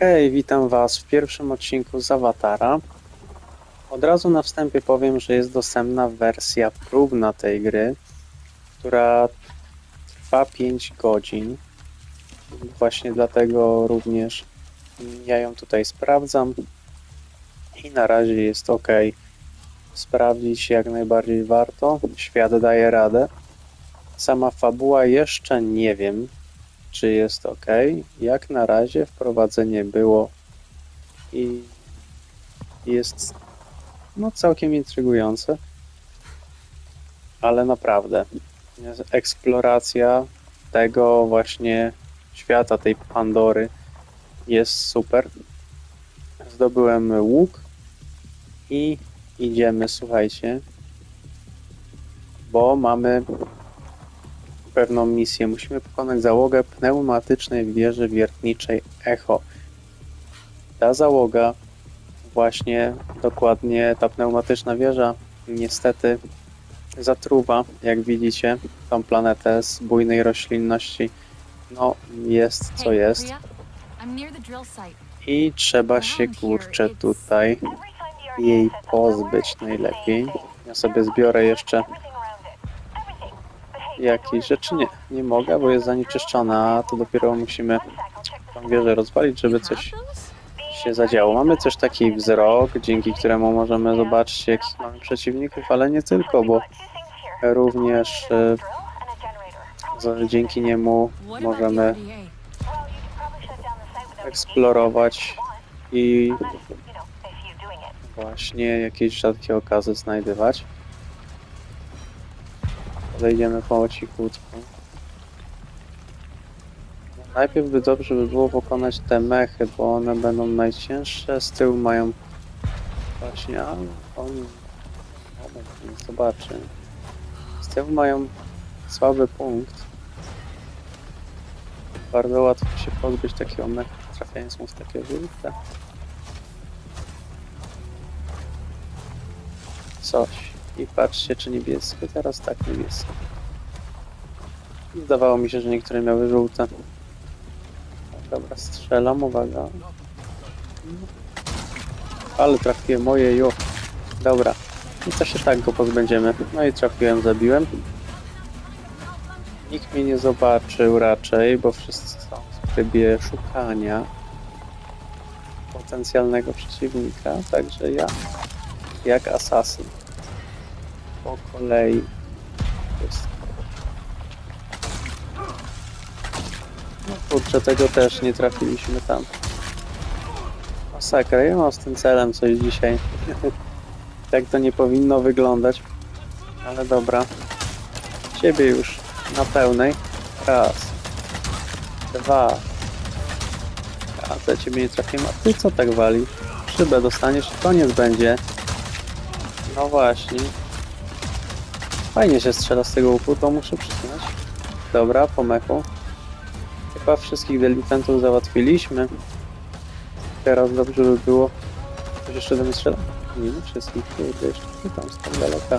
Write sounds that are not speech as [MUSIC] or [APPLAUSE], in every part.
Hej, witam Was w pierwszym odcinku z Awatara. Od razu na wstępie powiem, że jest dostępna wersja próbna tej gry, która trwa 5 godzin. Właśnie dlatego również ja ją tutaj sprawdzam i na razie jest ok. Sprawdzić jak najbardziej warto. Świat daje radę. Sama fabuła jeszcze nie wiem, czy jest ok. Jak na razie wprowadzenie było i jest no całkiem intrygujące. Ale naprawdę eksploracja tego właśnie świata, tej Pandory jest super. Zdobyłem łuk i idziemy, słuchajcie, bo mamy pewną misję. Musimy pokonać załogę pneumatycznej wieży wiertniczej Echo. Ta załoga, właśnie dokładnie ta pneumatyczna wieża, niestety zatruwa, jak widzicie, tą planetę z bujnej roślinności. No, jest co jest. I trzeba się kurczę tutaj jej pozbyć najlepiej. Ja sobie zbiorę jeszcze jakieś rzeczy. Nie, nie mogę, bo jest zanieczyszczona, to dopiero musimy tą wieżę rozwalić, żeby coś się zadziało. Mamy też taki wzrok, dzięki któremu możemy zobaczyć, jakich mamy przeciwników, ale nie tylko, bo również e, dzięki niemu możemy eksplorować i właśnie jakieś rzadkie okazy znajdywać. Podejdziemy po cichutku. Najpierw by dobrze by było pokonać te mechy, bo one będą najcięższe. Z tyłu mają właśnie, a oni moment, zobaczy. Z tyłu mają słaby punkt. Bardzo łatwo się pozbyć takiego mecha, trafiając mu w takie żółte. Coś. I patrzcie, czy niebieskie. Teraz tak, niebieskie. Zdawało mi się, że niektóre miały żółte. Dobra, strzelam, uwaga. Ale trafiłem, moje jo. Dobra. I to się tak go pozbędziemy. No i trafiłem, zabiłem. Nikt mnie nie zobaczył raczej, bo wszyscy są w trybie szukania potencjalnego przeciwnika, także ja jak asasyn po kolei. No kurczę, tego też nie trafiliśmy tam. Masakra, ja mam z tym celem coś dzisiaj. [LAUGHS] tak to nie powinno wyglądać. Ale dobra. Ciebie już na pełnej. Raz. Dwa. A to ciebie nie trafiłem. A ty co tak walisz? Szybę dostaniesz koniec będzie. No właśnie. Fajnie się strzela z tego łuku, to muszę przyznać. Dobra, po mechu. Chyba wszystkich delikwentów załatwiliśmy. Teraz dobrze by było. Ktoś jeszcze do mnie strzela? Nie, nie wszystkich. Kurde, jeszcze tam z tam daleka.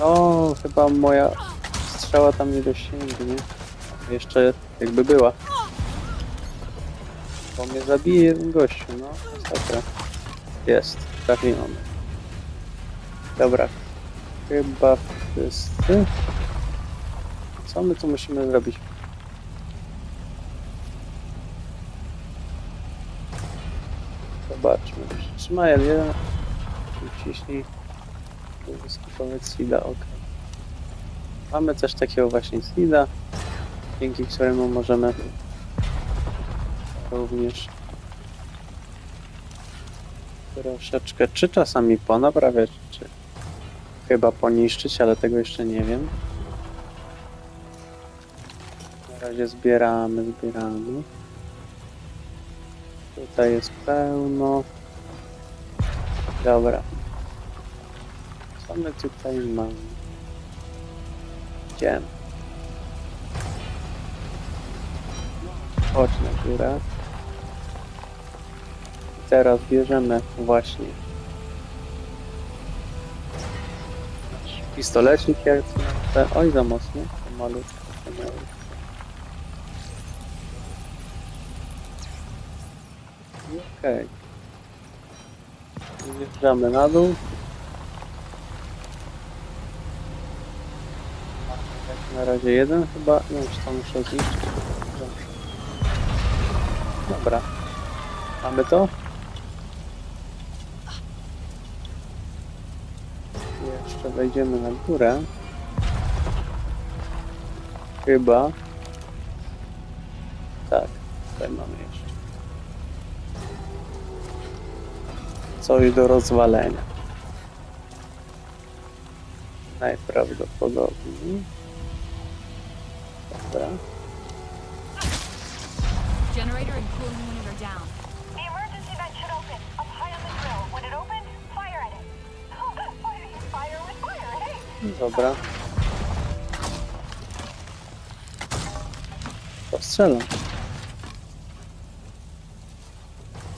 No, chyba moja strzała tam nie dosięgnie. Jeszcze jakby była. Bo mnie zabije jeden gościu, no. Masakra. Jest, trafiony. Dobra. Chyba wszyscy. Co my tu musimy zrobić? Zobaczmy. Trzymaj L1 i wciśnij skipować seeda, ok. Mamy też takiego właśnie seeda, dzięki któremu możemy również troszeczkę, czy czasami ponaprawiać, czy chyba poniszczyć, ale tego jeszcze nie wiem. Na razie zbieramy, zbieramy. Tutaj jest pełno. Dobra. Co my tutaj mamy? Idziemy. Chodź na górę. Teraz bierzemy właśnie pistolecik jak te... Oj, za mocno. malutko. Okej. Zjeżdżamy na dół. Na razie jeden chyba. Nie wiem, czy to muszę zniszczyć. Dobra. Mamy to? Jeszcze wejdziemy na górę. Chyba. Tak, tutaj mamy jeszcze. Coś do rozwalenia. Najprawdopodobniej. Dobra. Generator and cooling unit are down. Dobra. To strzelam.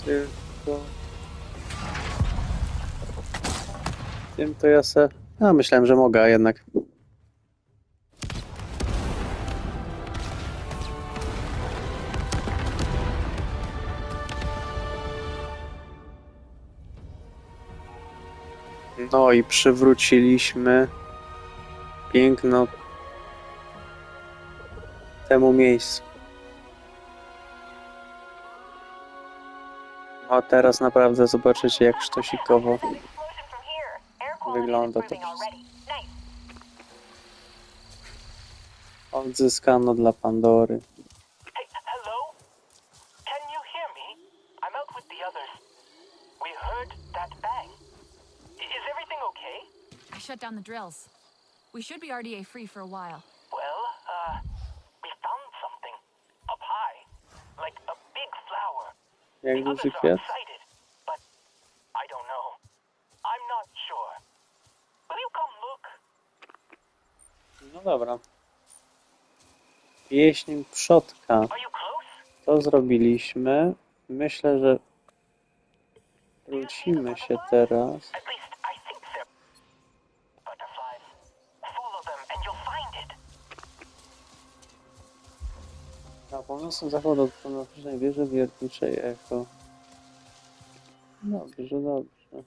Tylko... Tym to ja se... A, myślałem, że mogę, a jednak... No i przywróciliśmy piękno temu miejscu. A teraz naprawdę zobaczycie, jak sztosikowo wygląda to wszystko. odzyskano dla Pandory. Shut down the drills. We should be RDA free for a while. Well, uh, we found something. Up high. Like a big flower. Jak The others are excited, but I don't know. I'm not sure. Will you come look? No dobra. Pieśń przodka. Are you close? To zrobiliśmy. Myślę, że wrócimy się teraz. Północnym zachodzie od północnej wieży wiertniczej Echo. Dobrze, dobrze.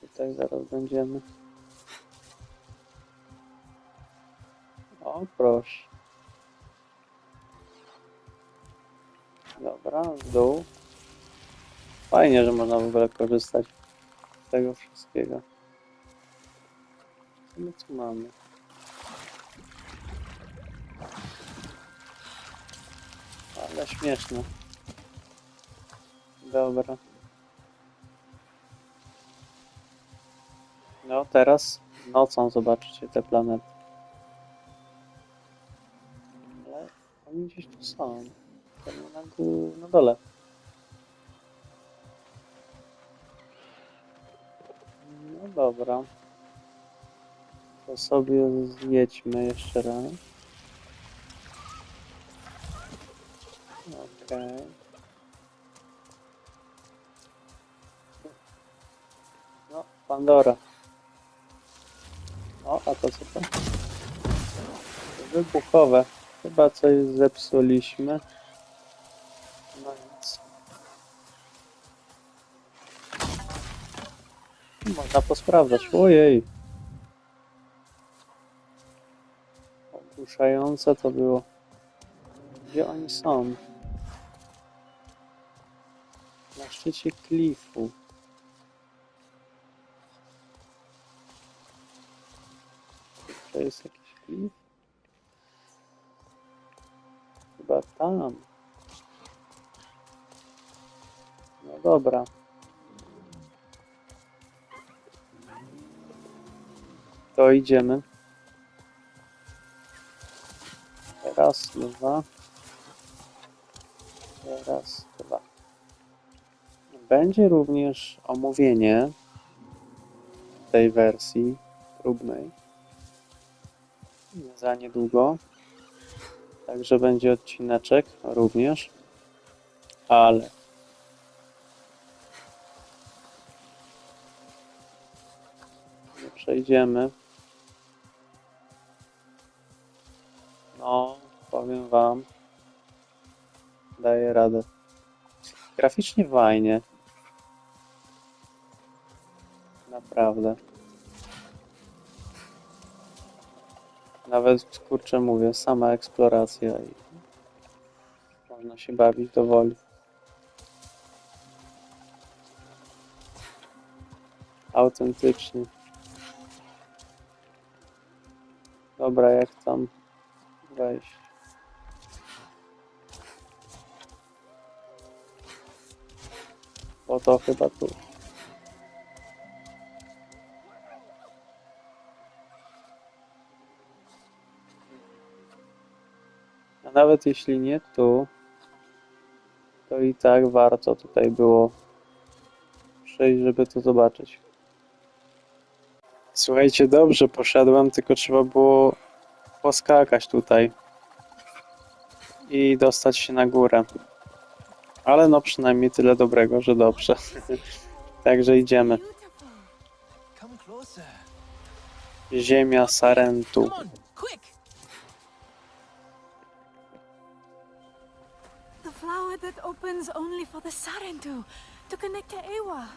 Tutaj zaraz będziemy. O, proszę. Dobra, w dół. Fajnie, że można w ogóle korzystać z tego wszystkiego. Co my tu mamy? Ale śmieszne. Dobra. No teraz nocą zobaczycie te planety. Ale oni gdzieś tu są. Na, gó- na dole. No dobra. To sobie zjedźmy jeszcze raz. Okej. No, Pandora. O, a to co to? Wybuchowe. Chyba coś zepsuliśmy. No nic. Można posprawdzać. Ojej. Ogłuszające to było. Gdzie oni są? Na szczycie klifu. To jest jakiś klif? Chyba tam. No dobra. To idziemy. Raz, dwa. Raz, dwa. Będzie również omówienie tej wersji próbnej za niedługo. Także będzie odcineczek również. Ale przejdziemy No, powiem wam. Daje radę. Graficznie fajnie. Naprawdę. Nawet kurczę mówię, sama eksploracja i można się bawić dowoli. Autentycznie. Dobra, jak tam wejść? Bo to chyba tu. Nawet jeśli nie tu, to i tak warto tutaj było przejść, żeby to zobaczyć. Słuchajcie, dobrze poszedłem, tylko trzeba było poskakać tutaj i dostać się na górę. Ale no przynajmniej tyle dobrego, że dobrze. [LAUGHS] Także idziemy. Ziemia Sarentu. Flower opens only for the Sarentu to connect to Ewa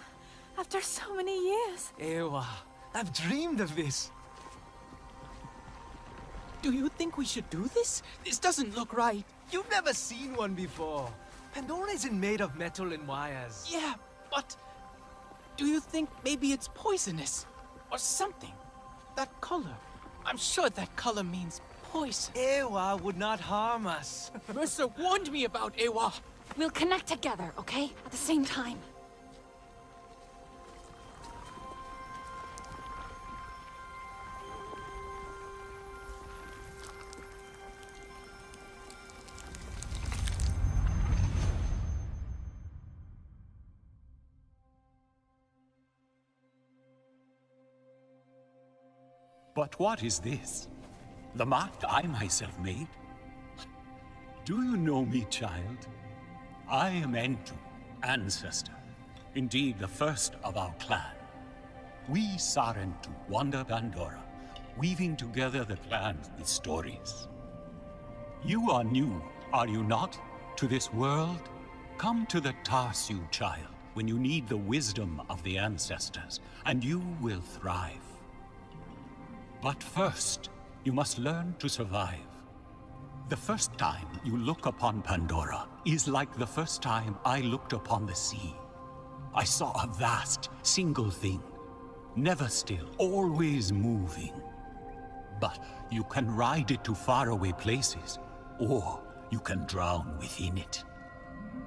after so many years. Ewa, I've dreamed of this. Do you think we should do this? This doesn't look right. You've never seen one before. Pandora isn't made of metal and wires. Yeah, but do you think maybe it's poisonous or something? That color. I'm sure that color means poison. Ewa would not harm us. [LAUGHS] Mercer warned me about Ewa. We'll connect together, okay? At the same time. But what is this? The mark I myself made? Do you know me, child? I am Entu, ancestor. Indeed, the first of our clan. We Sarentu wander Pandora, weaving together the clans with stories. You are new, are you not, to this world? Come to the Tarsu, child, when you need the wisdom of the ancestors, and you will thrive. But first, you must learn to survive. The first time you look upon Pandora is like the first time I looked upon the sea. I saw a vast, single thing, never still, always moving. But you can ride it to faraway places, or you can drown within it.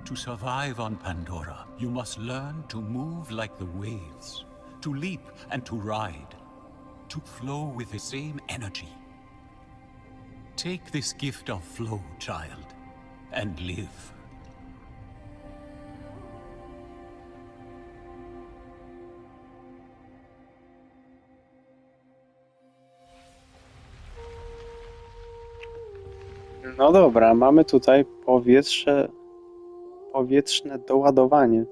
To survive on Pandora, you must learn to move like the waves, to leap and to ride, to flow with the same energy. Take this gift of flow, child, and live. No dobra, mamy tutaj powietrze, powietrzne doładowanie.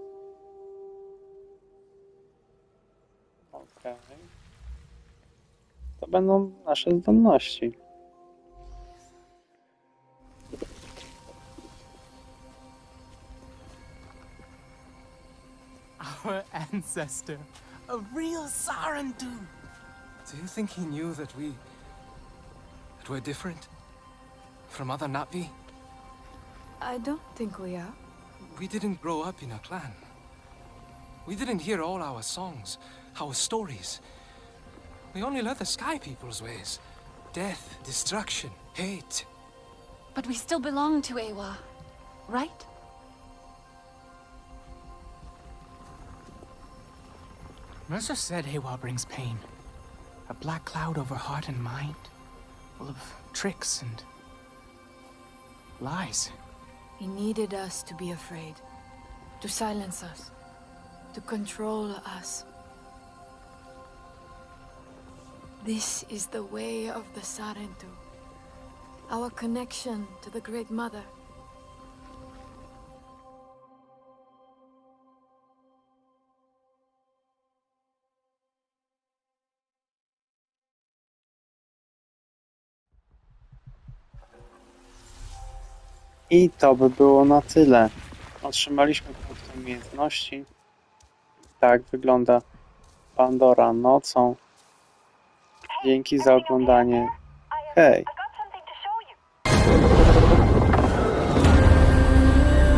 Okej. To będą nasze zdolności. Ancestor. A real Sarentu. Do you think he knew that we. that we're different? From other Navi? I don't think we are. We didn't grow up in a clan. We didn't hear all our songs, our stories. We only learned the Sky People's ways death, destruction, hate. But we still belong to Ewa, right? Mercer said Ewa brings pain. A black cloud over heart and mind, full of tricks and lies. He needed us to be afraid, to silence us, to control us. This is the way of the Sarentu, our connection to the Great Mother. I to by było na tyle. Otrzymaliśmy punkt umiejętności. Tak wygląda Pandora nocą. Dzięki za oglądanie. Hej!